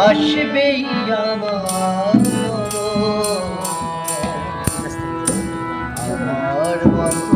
আসবেই আমার আমার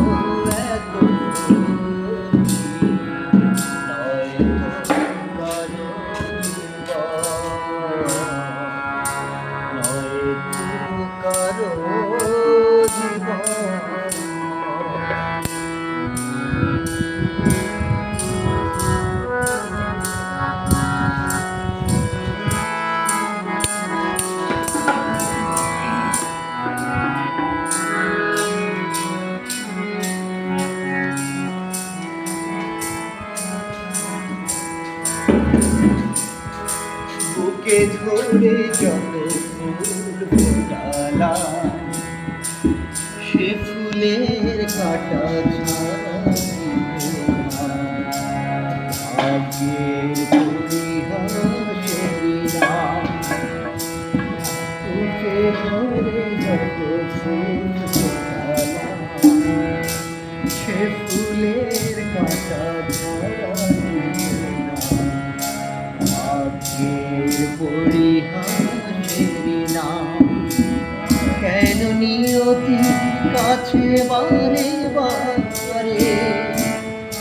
বুকে ধরে যত ফুল ফোটালাম সে ফুলের কাটা ভাগ্যের পরিহাসের নাম বুকে ধরে যত ফুল ফোটালাম সে ফুলের কাটা ছাড়া পরিহাসের নাম কেন নিয়তি কাছে বারে বারে?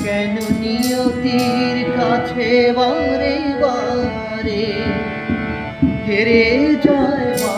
কেন নিয়তির কাছে বারে বারে? হেরে যায়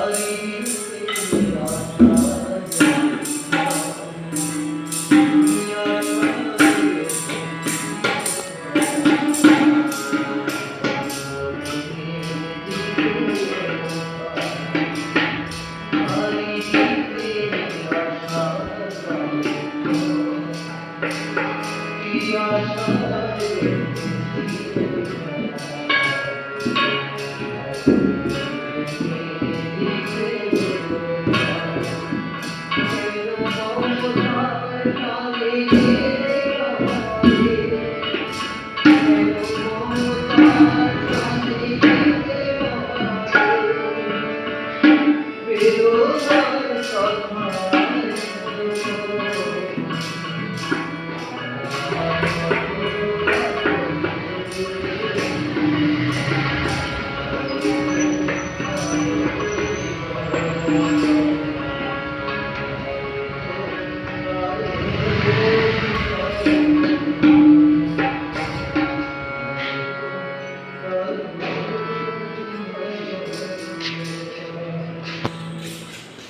Hallelujah.